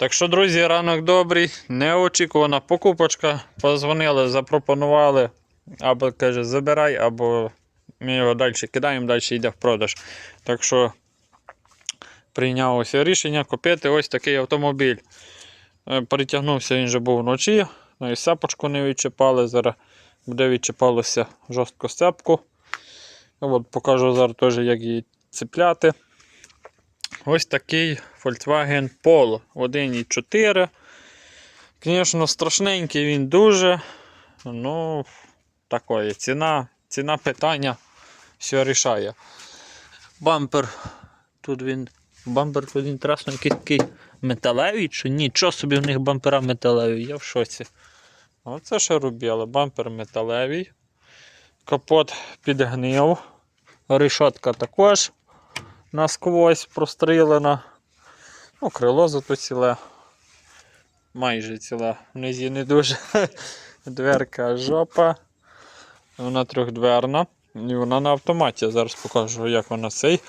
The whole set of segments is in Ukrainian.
Так що, друзі, ранок добрий, неочікувана покупочка. Позвонили, запропонували. Або каже, забирай, або ми його далі кидаємо, далі йде в продаж. Так що прийняв ось рішення купити ось такий автомобіль. Е, Перетягнувся він вже був вночі, ну і сапочку не відчіпали. Зараз буде відчіпалося жорстко сцепку. От покажу зараз теж, як її цепляти. Ось такий Volkswagen Polo 1.4. Звісно, страшненький він дуже. Ну, такої ціна, ціна питання все рішає. Бампер. Тут він. Бампер тут інтересно, якийсь такий металевий чи ні? Чого собі в них бампера металеві? Я в шоці. Оце ще робили. Бампер металевий. Капот підгнив. Решетка також насквозь прострілена. Ну, крило зато ціле. Майже ціле. Внизі не дуже. Дверка жопа. Вона трьохдверна. І вона на автоматі. Зараз покажу, як вона цей.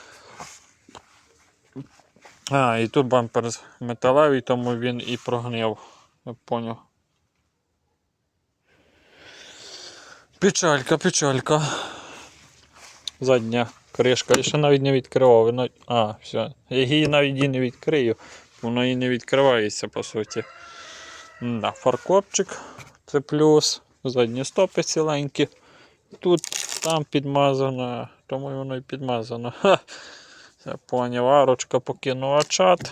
А, і тут бампер металевий, тому він і прогнив. Я поняв. Печалька, печалька. Задня кришка. Я ще навіть не відкривав. Воно... А, все. Я її навіть і не відкрию. Воно і не відкривається, по суті. Да, фаркопчик. Це плюс. Задні стопи ціленькі. Тут там підмазано, тому воно і підмазано. Ха. Я поняв, арочка покинула чат.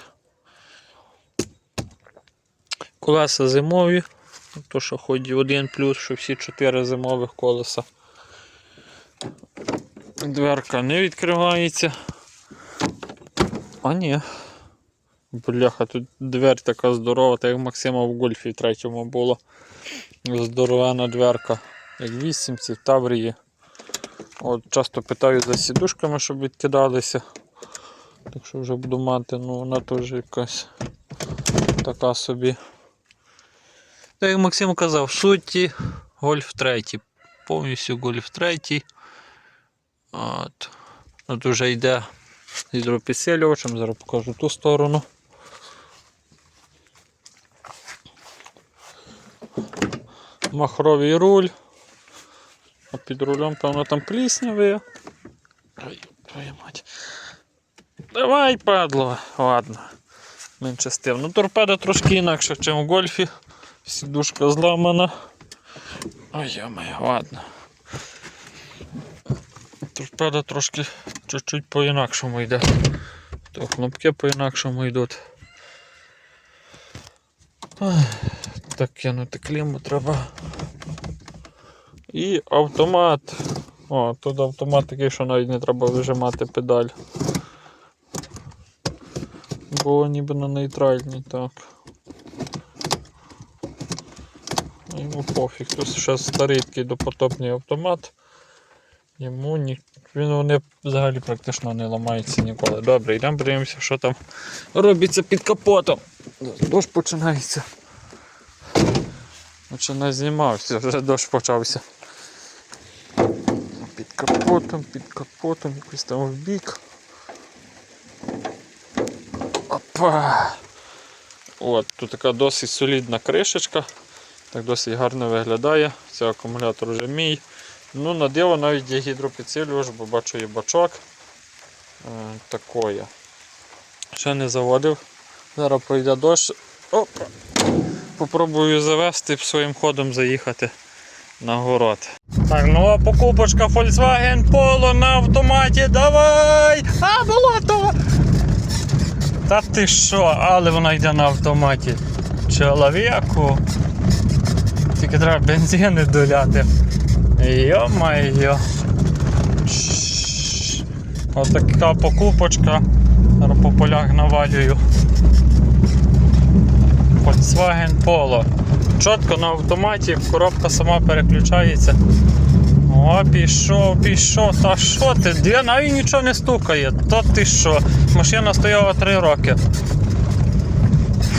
Колеса зимові. То, що ході один плюс, що всі чотири зимових колеса. Дверка не відкривається. А ні. Бляха, тут дверь така здорова, так як Максима в гольфі третьому було. Здоровена дверка. Як в вісімці, в Таврії. От часто питаю за сідушками, щоб відкидалися. Так що вже буду мати, ну вона теж якась така собі. Так як Максим казав, в суті, гольф третій. Повністю гольф третій. От. Тут вже йде з гідропідсилювачем, зараз покажу ту сторону. Махровий руль. А під рулем, певно, там пліснявий. Ой, твою мать. Давай, падло. Ладно. Менше з. Ну, торпеда трошки інакше, ніж у гольфі. Сідушка зламана. Ой, йомай, ладно. Торпеда трошки чуть-чуть по-інакшому йде. То кнопки по-інакшому йдуть. Так кинути кліму треба. І автомат. О, тут автомат такий, що навіть не треба вижимати педаль. Бо ніби на нейтральній, так. Йому пофіг. Тут ще старий такий допотопний автомат. Йому ні... він вони взагалі практично не ламається ніколи. Добре, йдемо подивимося, що там робиться під капотом. Дощ починається. Наче не знімався, вже дощ почався. Під капотом, під капотом, якось там в бік. Опа! От, тут така досить солідна кришечка. Так досить гарно виглядає. Це акумулятор вже мій. Ну, на диво навіть є гідропідсилювач, бо бачу є бачок. Е. Ще не заводив. Зараз пройде дощ. Опа. Попробую завести своїм ходом заїхати на город. Так, нова покупочка Volkswagen Polo на автоматі. Давай! А, болото! Та ти що, але вона йде на автоматі. Чоловіку. Тільки треба бензини доляти. Йо-майо. Отака покупочка. По полях навалюю. Volkswagen Polo. Чітко на автоматі, коробка сама переключається. О, пішов, пішов, та що ти? Де навіть нічого не стукає. Та ти що? Машина стояла 3 роки.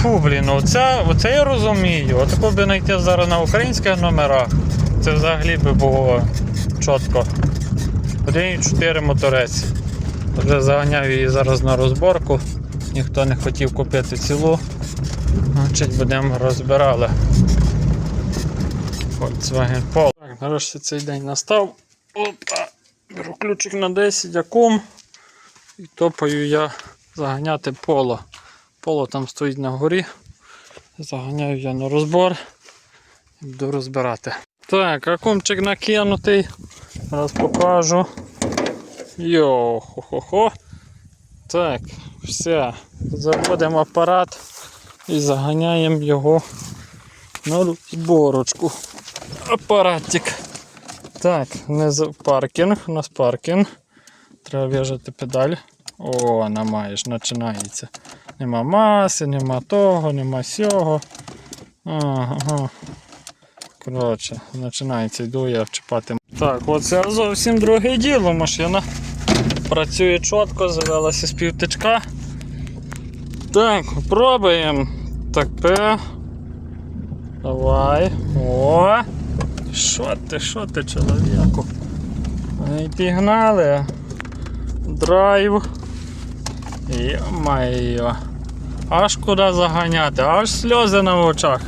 Фу, блін, оце, оце я розумію. Отако би знайти зараз на українських номерах. Це взагалі би було чітко. 1,4 моторець. Вже заганяю її зараз на розборку. Ніхто не хотів купити цілу. Значить, будемо розбирали. Volkswagen Polo. Так, нарешті цей день настав. Опа! Беру ключик на 10 акум. І топаю я заганяти поло. Поло там стоїть на горі. Заганяю я на розбор і буду розбирати. Так, акумчик накинутий. Зараз покажу. Йо, хо-хо-хо. Так, все. Заводимо апарат і заганяємо його на розборочку. Апаратик. Так, не за паркінг, у нас паркінг. Треба в'яжати педаль. О, вона маєш, починається. Нема маси, нема того, нема сього. Ага. Коротше, починається, йду я вчіпати. Так, оце зовсім друге діло. Машина працює чітко, завелася з півтичка. Так, пробуємо. Тепер. Давай. О! Що ти, що ти, чоловіку? Пігнали. Драйв. Йо-майо. Аж куди заганяти, аж сльози на очах.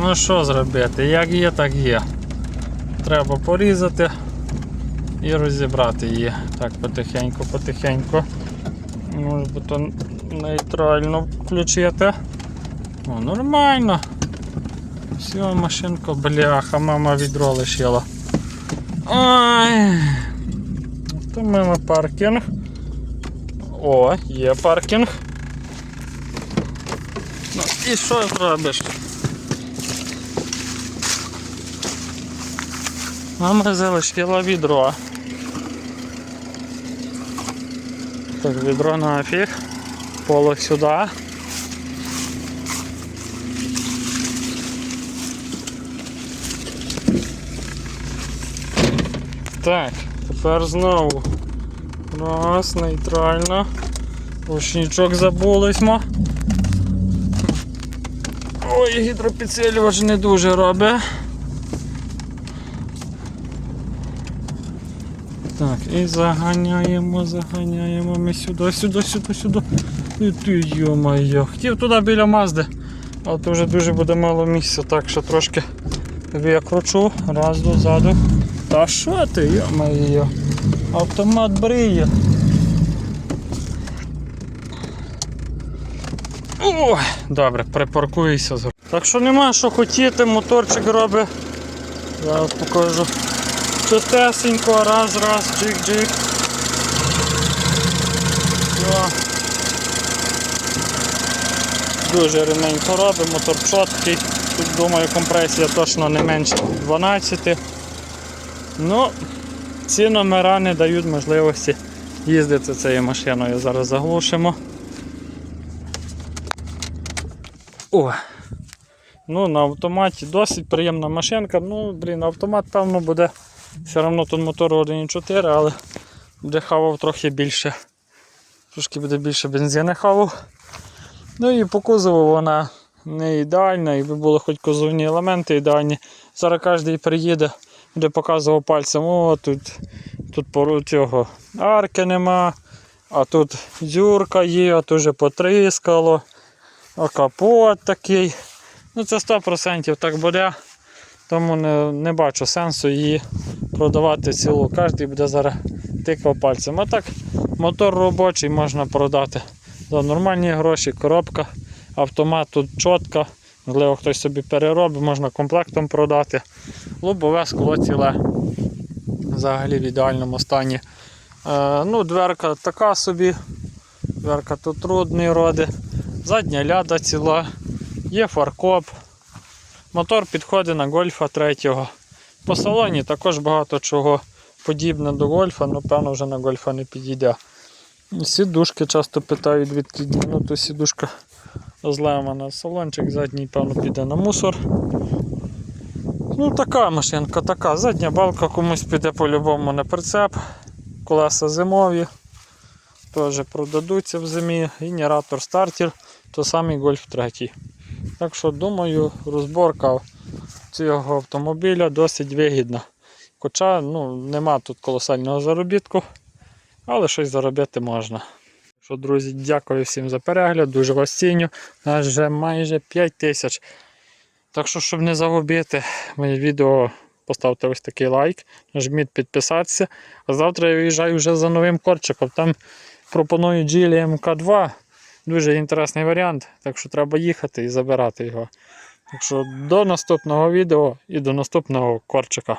Ну що зробити? Як є, так є. Треба порізати і розібрати її. Так, потихеньку, потихеньку. Може би то нейтрально включити. О, нормально. Все, машинка, бляха, мама відро лишила. Ой. То мимо паркінг. О, є паркінг. Ну і що зробиш? Мама залишила відро. Так, відро нафіг. Поло сюди. Так, тепер знову. Раз, нейтрально. Рушничок забулись мо. Ой, гідропідсилювач не дуже робить. Так, і заганяємо, заганяємо ми сюди, сюди, сюди, сюди. І ти йо-моє. Хотів туди біля Мазди, але то вже дуже буде мало місця, так що трошки викручу. Раз дозаду. Та що ти, йо-моє? Автомат бриє. Ой, добре, припаркуюся. Так що нема що хотіти, моторчик робить. Зараз покажу. Чистесенько, раз, раз, джик-джик. Дуже рівненько робить, мотор чіткий. Тут думаю компресія точно не менше 12. Ну, ці номера не дають можливості їздити цією машиною. Зараз заглушимо. О! Ну, на автоматі досить приємна машинка. Ну, блін, автомат, певно, буде. Все одно тут мотор 1.4, але буде хавав трохи більше. Трошки буде більше бензини хавав. Ну і по кузову вона не ідеальна, якби були хоч кузовні елементи ідеальні. Зараз кожен приїде, буде показував пальцем, о, тут, тут цього арки нема, а тут дзюрка є, а тут вже потріскало, а капот такий. Ну це 100% так буде. Тому не, не бачу сенсу її продавати цілу. Кожен буде зараз тикав пальцем. А так мотор робочий можна продати за нормальні гроші, коробка, автомат тут чітко. Можливо, хтось собі переробить, можна комплектом продати. Лобове скло ціле. Взагалі в ідеальному стані. Е, ну, Дверка така собі. Дверка тут трудний роди. Задня ляда ціла. Є фаркоп. Мотор підходить на гольфа 3. По салоні також багато чого подібне до гольфа, але певно вже на гольфа не підійде. Сідушки часто питають відки ну сідушка злемана. Салончик задній, певно, піде на мусор. Ну така машинка, така. Задня балка комусь піде по-любому на прицеп. Колеса зимові. Теж продадуться в зимі. Генератор стартер, то самий Golf 3. Так що думаю, розборка цього автомобіля досить вигідна. Хоча ну, нема тут колосального заробітку, але щось заробити можна. Що, друзі, дякую всім за перегляд, дуже вас ціню. У нас вже майже 5 тисяч. Так що, щоб не загубити моє відео, поставте ось такий лайк, нажміть підписатися. А завтра я виїжджаю вже за новим корчиком. Там пропоную Geely MK2. Дуже інтересний варіант, так що треба їхати і забирати його. Так що до наступного відео і до наступного корчика.